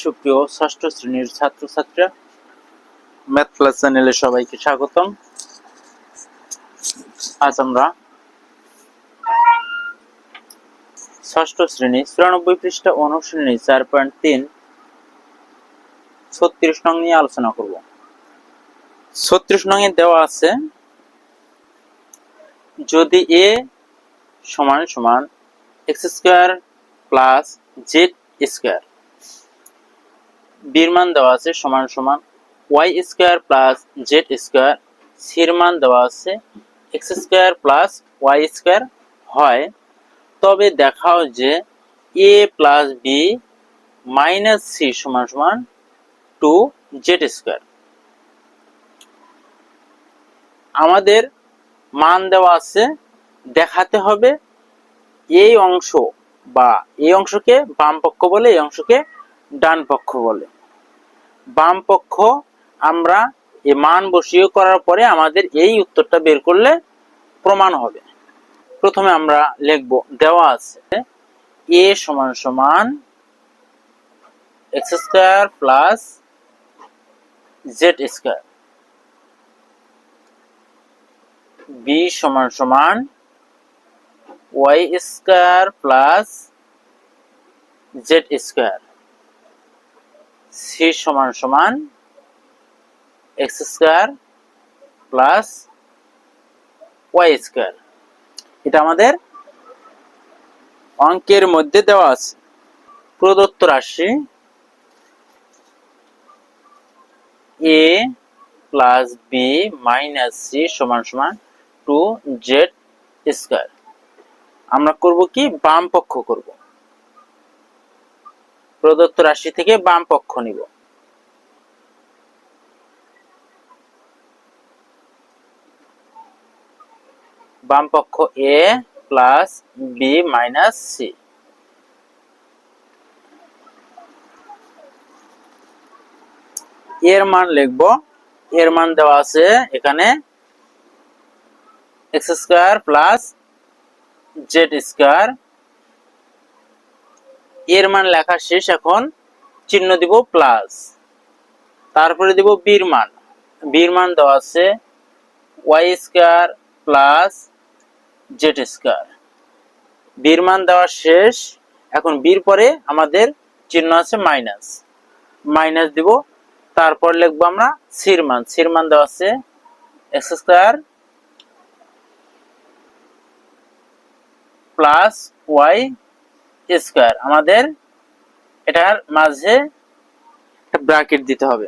সুপ্রিয় ষষ্ঠ শ্রেণির ছাত্রছাত্রীরা ম্যাথ ক্লাস চ্যানেলে সবাইকে স্বাগতম। আজ আমরা ষষ্ঠ শ্রেণি চুরানব্বই পৃষ্ঠা অনুশ্রেণী চার পয়েন্ট তিন ছত্রিশ নং নিয়ে আলোচনা করব। ছত্রিশ নং এ দেওয়া আছে, যদি এ সমান সমান x square plus z square বির মান দেওয়া আছে সমান সমান y square plus z square সির মান দেওয়া আছে x square plus y square হয়। তবে দেখাও যে a plus b minus c সমান সমান টু জেড স্কোয়ার। আমাদের মান দেওয়া আছে, দেখাতে হবে এই অংশ বা এই অংশকে বাম পক্ষ বলে এই অংশকে ডান পক্ষ বলে। বাম পক্ষ আমরা এ মান বসিয়ে করার পরে আমাদের এই উত্তরটা বের করলে প্রমাণ হবে। প্রথমে আমরা লিখব, দেওয়া আছে এ সমান সমান x square plus z square. B সমান সমান y square plus z square. C সমান সমান x square plus y square. এটা আমাদের অঙ্কের মধ্যে দেওয়া আছে। প্রদত্ত রাশি a plus b minus c সমান সমান টু জেড স্কোয়ার। আমরা করব কি? বাম পক্ষ করব। প্রদত্ত রাশি থেকে বাম পক্ষ নিব। বাম পক্ষ a plus b minus c এর মান লিখব। এর মান দেওয়া আছে এখানে x square plus z square এর মান লেখা শেষ এখন চিহ্ন দিব প্লাস তারপরে দিব বির মান। বির মান দেওয়া আছে y square plus z square বির মান দেওয়া শেষ। এখন বির পরে আমাদের চিহ্ন আছে মাইনাস মাইনাস দিব। তারপর লিখব আমরা সির মান। সির মান দেওয়া আছে x square plus y square. আমাদের এটার মাঝে একটা ব্র্যাকেট দিতে হবে।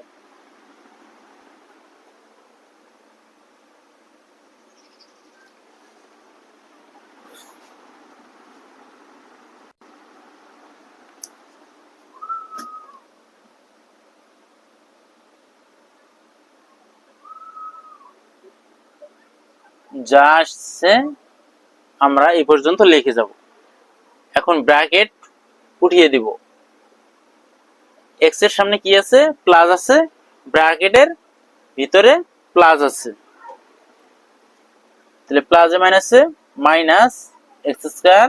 যা আসছে, আমরা এই পর্যন্ত লিখে যাব। এখন ব্র্যাকেট উঠিয়ে দিব। এক্সের সামনে কি আছে? প্লাস আছে। ব্র্যাকেটের ভিতরে প্লাস আছে। তাহলে প্লাসে মাইনাসে মাইনাস এক্স স্কোয়ার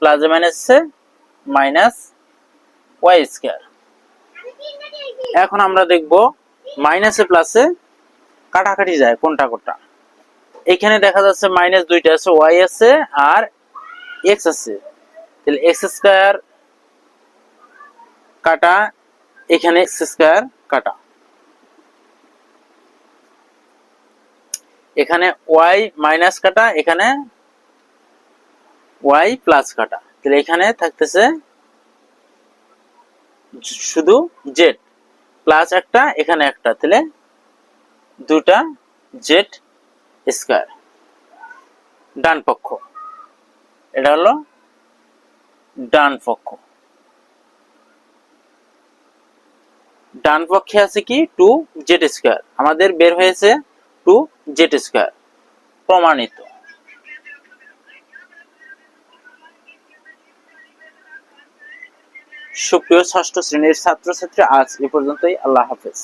প্লাসে মাইনাসে মাইনাস ওয়াই স্কোয়ার এখন আমরা দেখব মাইনাসে প্লাসে কাটাকাটি যায় কোনটা কোনটা। এখানে দেখা যাচ্ছে মাইনাস দুইটা আছে ওয়াই আছে আর এক্স আছে। তাহলে এক্স স্কোয়ার কাটা, এখানে এক্স স্কোয়ার কাটা। এখানে ওয়াই মাইনাস কাটা, এখানে ওয়াই প্লাস কাটা। তাহলে এখানে থাকতেছে শুধু জেড প্লাস একটা, এখানে একটা। তাহলে দুটা জেড স্কোয়ার। ডান পক্ষ। এটা হলো ডান পক্ষ ডান পক্ষে আছে কি? Two z square. আমাদের বের হয়েছে টু জেড স্কোয়ার। প্রমাণিত। সুপ্রিয় ষষ্ঠ শ্রেণির ছাত্রছাত্রী, আজ এ পর্যন্তই। আল্লাহ হাফেজ।